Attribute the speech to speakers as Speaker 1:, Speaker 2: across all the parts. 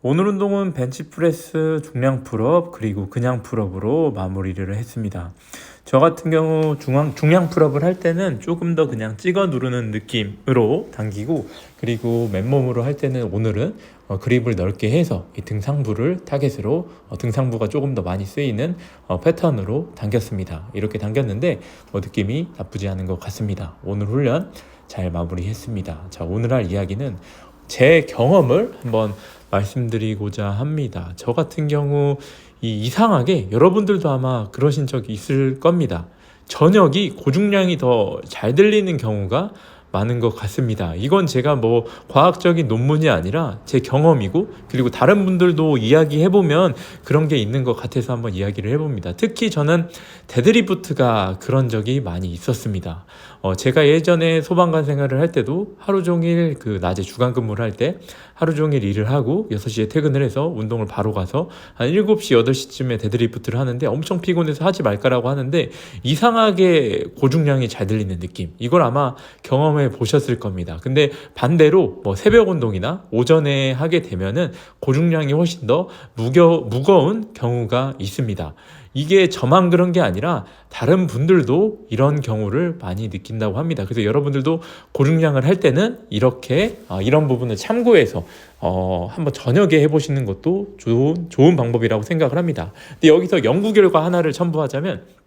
Speaker 1: 오늘 운동은 벤치프레스, 중량 풀업, 그리고 그냥 풀업으로 마무리를 했습니다. 저 같은 경우 중앙, 중량 풀업을 할 때는 조금 더 그냥 찍어 누르는 느낌으로 당기고 그리고 맨몸으로 할 때는 오늘은 어, 그립을 넓게 해서 이 등상부를 타겟으로 어, 등상부가 조금 더 많이 쓰이는 어, 패턴으로 당겼습니다. 이렇게 당겼는데 어, 느낌이 나쁘지 않은 것 같습니다. 오늘 훈련 잘 마무리했습니다. 자, 오늘 할 이야기는 제 경험을 한번 말씀드리고자 합니다. 저 같은 경우 이 이상하게 여러분들도 아마 그러신 적이 있을 겁니다. 저녁이 고중량이 더 잘 들리는 경우가 많은 것 같습니다. 이건 제가 뭐 과학적인 논문이 아니라 제 경험이고 그리고 다른 분들도 이야기해 보면 그런 게 있는 것 같아서 한번 이야기를 해봅니다. 특히 저는 데드리프트가 그런 적이 많이 있었습니다. 어, 제가 예전에 소방관 생활을 할 때도 하루 종일 그 낮에 주간 근무를 할 때 하루 종일 일을 하고 6시에 퇴근을 해서 운동을 바로 가서 한 7시, 8시쯤에 데드리프트를 하는데 엄청 피곤해서 하지 말까라고 하는데 이상하게 고중량이 잘 들리는 느낌. 이걸 아마 경험 해 보셨을 겁니다. 근데 반대로 뭐 새벽 운동이나 오전에 하게 되면은 고중량이 훨씬 더 무겨, 무거운 경우가 있습니다. 이게 저만 그런 게 아니라 다른 분들도 이런 경우를 많이 느낀다고 합니다. 그래서 여러분들도 고중량을 할 때는 이렇게 어, 이런 부분을 참고해서 어, 한번 저녁에 해보시는 것도 좋은 좋은 방법이라고 생각을 합니다. 근데 여기서 연구 결과 하나를 첨부하자면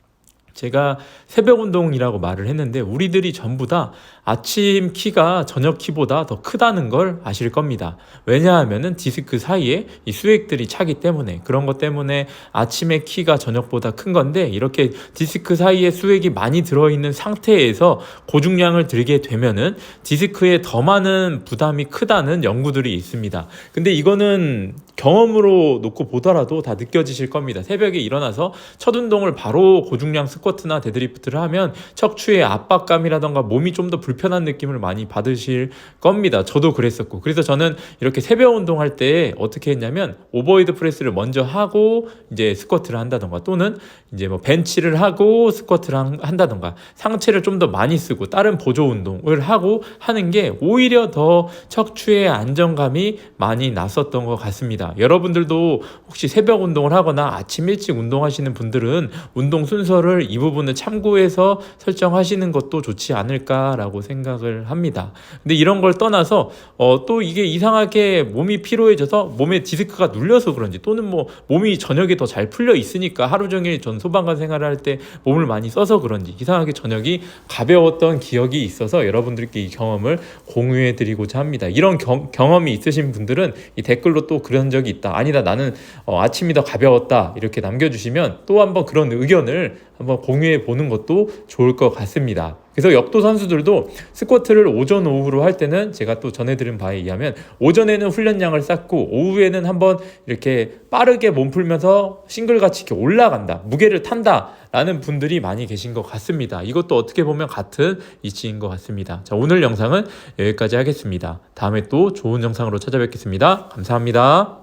Speaker 1: 제가 새벽 운동이라고 말을 했는데 우리들이 전부 다 아침 키가 저녁 키보다 더 크다는 걸 아실 겁니다. 왜냐하면은 디스크 사이에 이 수액들이 차기 때문에 그런 것 때문에 아침에 키가 저녁보다 큰 건데 이렇게 디스크 사이에 수액이 많이 들어있는 상태에서 고중량을 들게 되면은 디스크에 더 많은 부담이 크다는 연구들이 있습니다. 근데 이거는 경험으로 놓고 보더라도 다 느껴지실 겁니다. 새벽에 일어나서 첫 운동을 바로 고중량 스쿼트나 데드리프트를 하면 척추의 압박감이라던가 몸이 좀 더 불편한 느낌을 많이 받으실 겁니다. 저도 그랬었고. 그래서 저는 이렇게 새벽 운동할 때 어떻게 했냐면 오버헤드 프레스를 먼저 하고 이제 스쿼트를 한다던가 또는 이제 뭐 벤치를 하고 스쿼트를 한- 한다던가 상체를 좀 더 많이 쓰고 다른 보조 운동을 하고 하는 게 오히려 더 척추의 안정감이 많이 났었던 것 같습니다. 여러분들도 혹시 새벽 운동을 하거나 아침 일찍 운동하시는 분들은 운동 순서를 이 부분을 참고해서 설정하시는 것도 좋지 않을까라고 생각을 합니다. 근데 이런 걸 떠나서 어, 또 이게 이상하게 몸이 피로해져서 몸에 디스크가 눌려서 그런지 또는 뭐 몸이 저녁에 더 잘 풀려 있으니까 하루 종일 전 소방관 생활을 할 때 몸을 많이 써서 그런지 이상하게 저녁이 가벼웠던 기억이 있어서 여러분들께 이 경험을 공유해 드리고자 합니다. 이런 경, 경험이 있으신 분들은 이 댓글로 또 그런 적이 있다. 아니다. 나는 어, 아침이 더 가벼웠다. 이렇게 남겨주시면 또 한번 그런 의견을 한번 공유해 보는 것도 좋을 것 같습니다. 그래서 역도 선수들도 스쿼트를 오전 오후로 할 때는 제가 또 전해드린 바에 의하면 오전에는 훈련량을 쌓고 오후에는 한번 이렇게 빠르게 몸 풀면서 싱글같이 이렇게 올라간다 무게를 탄다 라는 분들이 많이 계신 것 같습니다. 이것도 어떻게 보면 같은 이치인 것 같습니다. 자 오늘 영상은 여기까지 하겠습니다. 다음에 또 좋은 영상으로 찾아뵙겠습니다. 감사합니다